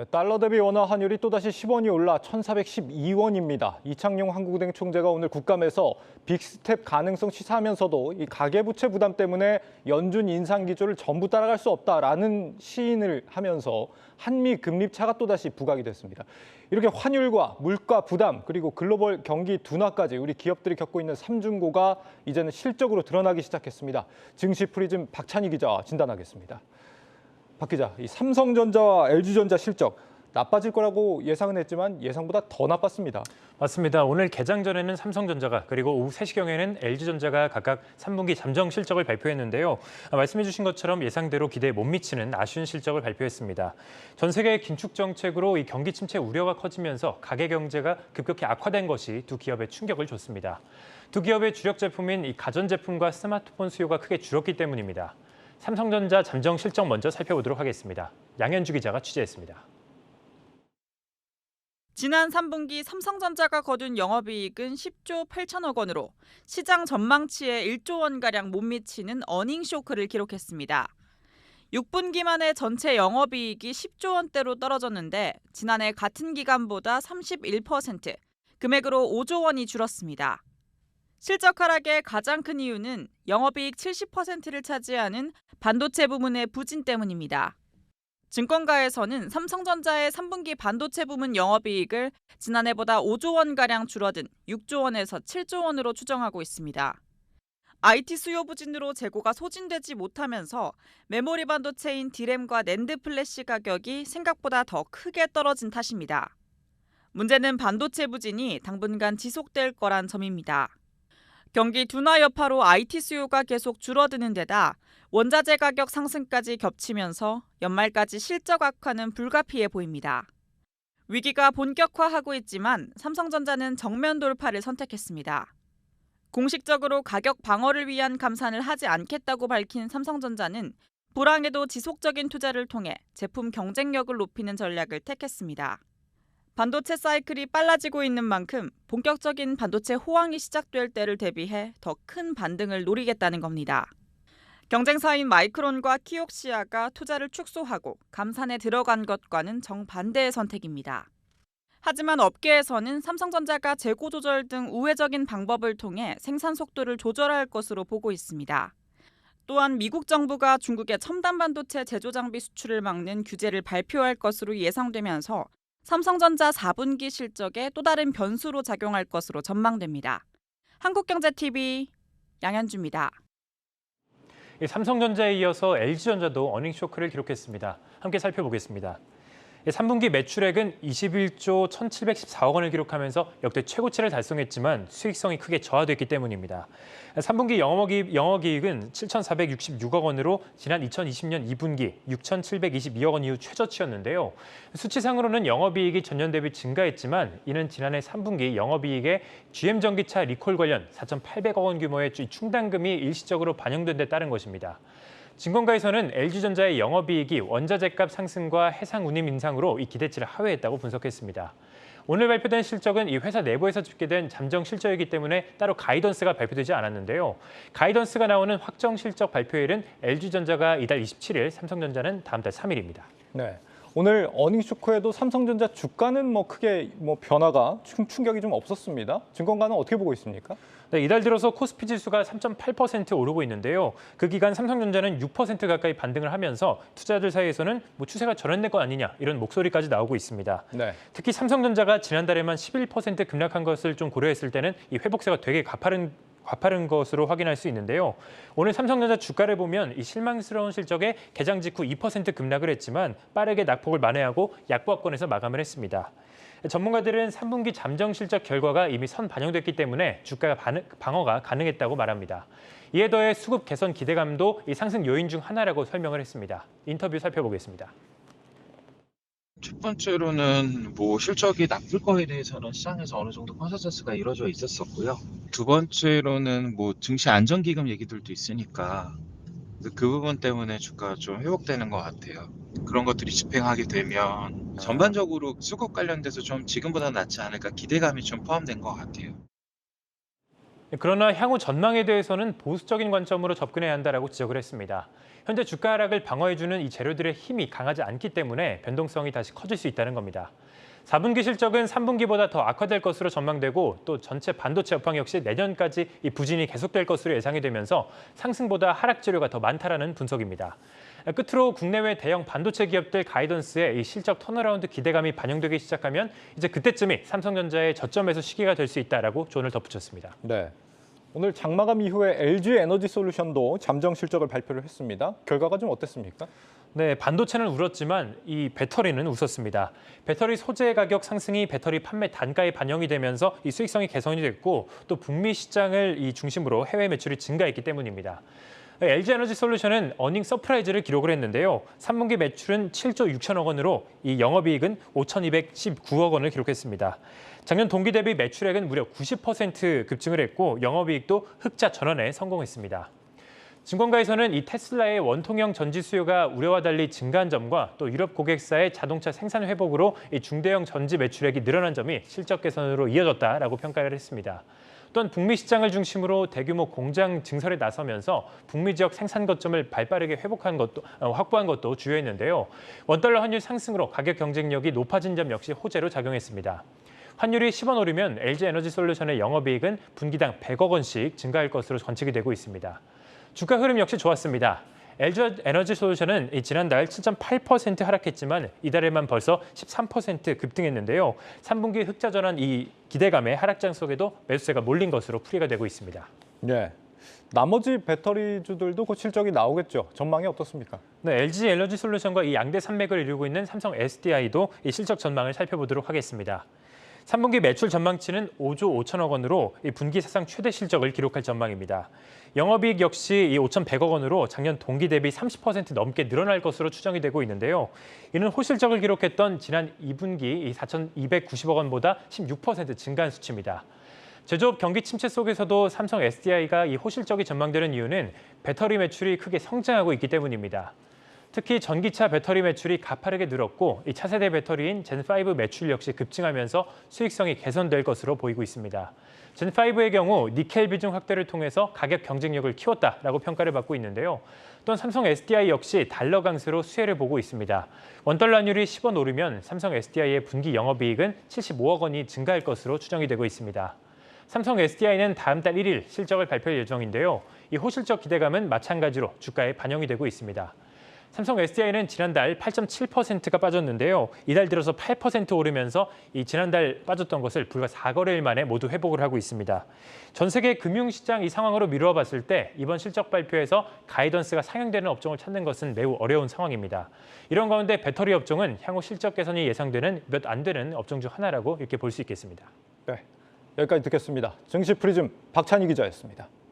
네, 달러 대비 원화 환율이 또다시 10원이 올라 1,412원입니다. 이창용 한국은행 총재가 오늘 국감에서 빅스텝 가능성 시사하면서도 이 가계부채 부담 때문에 연준 인상 기조를 전부 따라갈 수 없다라는 시인을 하면서 한미 금리 차가 또다시 부각이 됐습니다. 이렇게 환율과 물가 부담 그리고 글로벌 경기 둔화까지 우리 기업들이 겪고 있는 삼중고가 이제는 실적으로 드러나기 시작했습니다. 증시 프리즘 박찬희 기자와 진단하겠습니다. 박 기자, 이 삼성전자와 LG전자 실적 나빠질 거라고 예상은 했지만 예상보다 더 나빴습니다. 맞습니다. 오늘 개장 전에는 삼성전자가 그리고 오후 3시경에는 LG전자가 각각 3분기 잠정 실적을 발표했는데요. 아, 말씀해 주신 것처럼 예상대로 기대에 못 미치는 아쉬운 실적을 발표했습니다. 전 세계의 긴축 정책으로 이 경기 침체 우려가 커지면서 가계 경제가 급격히 악화된 것이 두 기업에 충격을 줬습니다. 두 기업의 주력 제품인 이 가전제품과 스마트폰 수요가 크게 줄었기 때문입니다. 삼성전자 잠정 실적 먼저 살펴보도록 하겠습니다. 양현주 기자가 취재했습니다. 지난 3분기 삼성전자가 거둔 영업이익은 10조 8천억 원으로 시장 전망치에 1조 원가량 못 미치는 어닝 쇼크를 기록했습니다. 6분기 만에 전체 영업이익이 10조 원대로 떨어졌는데 지난해 같은 기간보다 31% 금액으로 5조 원이 줄었습니다. 실적 하락의 가장 큰 이유는 영업이익 70%를 차지하는 반도체 부문의 부진 때문입니다. 증권가에서는 삼성전자의 3분기 반도체 부문 영업이익을 지난해보다 5조 원가량 줄어든 6조 원에서 7조 원으로 추정하고 있습니다. IT 수요 부진으로 재고가 소진되지 못하면서 메모리 반도체인 디램과 낸드 플래시 가격이 생각보다 더 크게 떨어진 탓입니다. 문제는 반도체 부진이 당분간 지속될 거란 점입니다. 경기 둔화 여파로 IT 수요가 계속 줄어드는 데다 원자재 가격 상승까지 겹치면서 연말까지 실적 악화는 불가피해 보입니다. 위기가 본격화하고 있지만 삼성전자는 정면 돌파를 선택했습니다. 공식적으로 가격 방어를 위한 감산을 하지 않겠다고 밝힌 삼성전자는 불황에도 지속적인 투자를 통해 제품 경쟁력을 높이는 전략을 택했습니다. 반도체 사이클이 빨라지고 있는 만큼 본격적인 반도체 호황이 시작될 때를 대비해 더 큰 반등을 노리겠다는 겁니다. 경쟁사인 마이크론과 키옥시아가 투자를 축소하고 감산에 들어간 것과는 정반대의 선택입니다. 하지만 업계에서는 삼성전자가 재고 조절 등 우회적인 방법을 통해 생산 속도를 조절할 것으로 보고 있습니다. 또한 미국 정부가 중국의 첨단 반도체 제조 장비 수출을 막는 규제를 발표할 것으로 예상되면서 삼성전자 4분기 실적에 또 다른 변수로 작용할 것으로 전망됩니다. 한국경제TV 양현주입니다. 이 삼성전자에 이어서 LG전자도 어닝 쇼크를 기록했습니다. 함께 살펴보겠습니다. 3분기 매출액은 21조 1,714억 원을 기록하면서 역대 최고치를 달성했지만 수익성이 크게 저하됐기 때문입니다. 3분기 영업이익, 영업이익은 7,466억 원으로 지난 2020년 2분기 6,722억 원 이후 최저치였는데요. 수치상으로는 영업이익이 전년 대비 증가했지만 이는 지난해 3분기 영업이익에 GM 전기차 리콜 관련 4,800억 원 규모의 충당금이 일시적으로 반영된 데 따른 것입니다. 증권가에서는 LG전자의 영업이익이 원자재값 상승과 해상 운임 인상으로 이 기대치를 하회했다고 분석했습니다. 오늘 발표된 실적은 이 회사 내부에서 집계된 잠정 실적이기 때문에 따로 가이던스가 발표되지 않았는데요. 가이던스가 나오는 확정 실적 발표일은 LG전자가 이달 27일, 삼성전자는 다음 달 3일입니다. 네. 오늘 어닝 쇼크에도 삼성전자 주가는 뭐 크게 뭐 변화가 충- 충격이 좀 없었습니다. 증권가는 어떻게 보고 있습니까? 네, 이달 들어서 코스피 지수가 3.8% 오르고 있는데요. 그 기간 삼성전자는 6% 가까이 반등을 하면서 투자자들 사이에서는 뭐 추세가 전환된 것 아니냐 이런 목소리까지 나오고 있습니다. 네. 특히 삼성전자가 지난달에만 11% 급락한 것을 좀 고려했을 때는 이 회복세가 되게 가파른 가파른 것으로 확인할 수 있는데요. 오늘 삼성전자 주가를 보면 이 실망스러운 실적에 개장 직후 2% 급락을 했지만 빠르게 낙폭을 만회하고 약보합권에서 마감을 했습니다. 전문가들은 3분기 잠정 실적 결과가 이미 선 반영됐기 때문에 주가 방어가 가능했다고 말합니다. 이에 더해 수급 개선 기대감도 이 상승 요인 중 하나라고 설명을 했습니다. 인터뷰 살펴보겠습니다. 첫 번째로는 뭐 실적이 나쁠 거에 대해서는 시장에서 어느 정도 컨센서스가 이루어져 있었었고요. 두 번째로는 뭐 증시 안정기금 얘기들도 있으니까 그- 그 부분 때문에 주가가 좀 회복되는 것 같아요. 그런 것들이 집행하게 되면 전반적으로 수급 관련돼서 좀 지금보다 낫지 않을까 기대감이 좀 포함된 것 같아요. 그러나 향후 전망에 대해서는 보수적인 관점으로 접근해야 한다라고 지적을 했습니다. 현재 주가 하락을 방어해주는 이 재료들의 힘이 강하지 않기 때문에 변동성이 다시 커질 수 있다는 겁니다. 4분기 실적은 3분기보다 더 악화될 것으로 전망되고 또 전체 반도체 업황 역시 내년까지 이 부진이 계속될 것으로 예상이 되면서 상승보다 하락 재료가 더 많다라는 분석입니다. 끝으로 국내외 대형 반도체 기업들 가이던스에 이 실적 턴어라운드 기대감이 반영되기 시작하면 이제 그때쯤이 삼성전자의 저점에서 시기가 될 수 있다라고 조언을 덧붙였습니다. 네. 오늘 장마감 이후에 LG 에너지 솔루션도 잠정 실적을 발표를 했습니다. 결과가 좀 어땠습니까? 네, 반도체는 울었지만 이 배터리는 웃었습니다. 배터리 소재 가격 상승이 배터리 판매 단가에 반영이 되면서 이 수익성이 개선이 됐고 또 북미 시장을 이 중심으로 해외 매출이 증가했기 때문입니다. LG 에너지 솔루션은 어닝 서프라이즈를 기록을 했는데요. 3분기 매출은 7조 6천억 원으로 이 영업이익은 5,219억 원을 기록했습니다. 작년 동기 대비 매출액은 무려 90% 급증을 했고 영업이익도 흑자 전환에 성공했습니다. 증권가에서는 이 테슬라의 원통형 전지 수요가 우려와 달리 증가한 점과 또 유럽 고객사의 자동차 생산 회복으로 이 중대형 전지 매출액이 늘어난 점이 실적 개선으로 이어졌다라고 평가를 했습니다. 또한 북미 시장을 중심으로 대규모 공장 증설에 나서면서 북미 지역 생산 거점을 발빠르게 회복한 것도 어, 확보한 것도 주요했는데요. 원달러 환율 상승으로 가격 경쟁력이 높아진 점 역시 호재로 작용했습니다. 환율이 10원 오르면 LG 에너지 솔루션의 영업이익은 분기당 100억 원씩 증가할 것으로 관측이 되고 있습니다. 주가 흐름 역시 좋았습니다. LG 에너지 솔루션은 이 지난달 7.8% 하락했지만 이달에만 벌써 13% 급등했는데요. 3분기 흑자 전환 이 기대감의 하락장 속에도 매수세가 몰린 것으로 풀이가 되고 있습니다. 네. 나머지 배터리주들도 곧 실적이 나오겠죠. 전망이 어떻습니까? 네, LG 에너지 솔루션과 이 양대 산맥을 이루고 있는 삼성 SDI도 이 실적 전망을 살펴보도록 하겠습니다. 3분기 매출 전망치는 5조 5천억 원으로 이 분기 사상 최대 실적을 기록할 전망입니다. 영업이익 역시 이 5,100억 원으로 작년 동기 대비 30% 넘게 늘어날 것으로 추정이 되고 있는데요. 이는 호실적을 기록했던 지난 2분기 이 4,290억 원보다 16% 증가한 수치입니다. 제조업 경기 침체 속에서도 삼성 SDI가 이 호실적이 전망되는 이유는 배터리 매출이 크게 성장하고 있기 때문입니다. 특히 전기차 배터리 매출이 가파르게 늘었고 이 차세대 배터리인 젠5 매출 역시 급증하면서 수익성이 개선될 것으로 보이고 있습니다. 젠5의 경우 니켈 비중 확대를 통해서 가격 경쟁력을 키웠다라고 평가를 받고 있는데요. 또한 삼성 SDI 역시 달러 강세로 수혜를 보고 있습니다. 원달러 환율이 10원 오르면 삼성 SDI의 분기 영업이익은 75억 원이 증가할 것으로 추정이 되고 있습니다. 삼성 SDI는 다음 달 1일 실적을 발표할 예정인데요. 이 호실적 기대감은 마찬가지로 주가에 반영이 되고 있습니다. 삼성 SDI는 지난달 8.7%가 빠졌는데요. 이달 들어서 8% 오르면서 이 지난달 빠졌던 것을 불과 4거래일 만에 모두 회복을 하고 있습니다. 전 세계 금융시장 이 상황으로 미루어 봤을 때 이번 실적 발표에서 가이던스가 상향되는 업종을 찾는 것은 매우 어려운 상황입니다. 이런 가운데 배터리 업종은 향후 실적 개선이 예상되는 몇 안 되는 업종 중 하나라고 이렇게 볼 수 있겠습니다. 네. 여기까지 듣겠습니다. 증시 프리즘 박찬희 기자였습니다.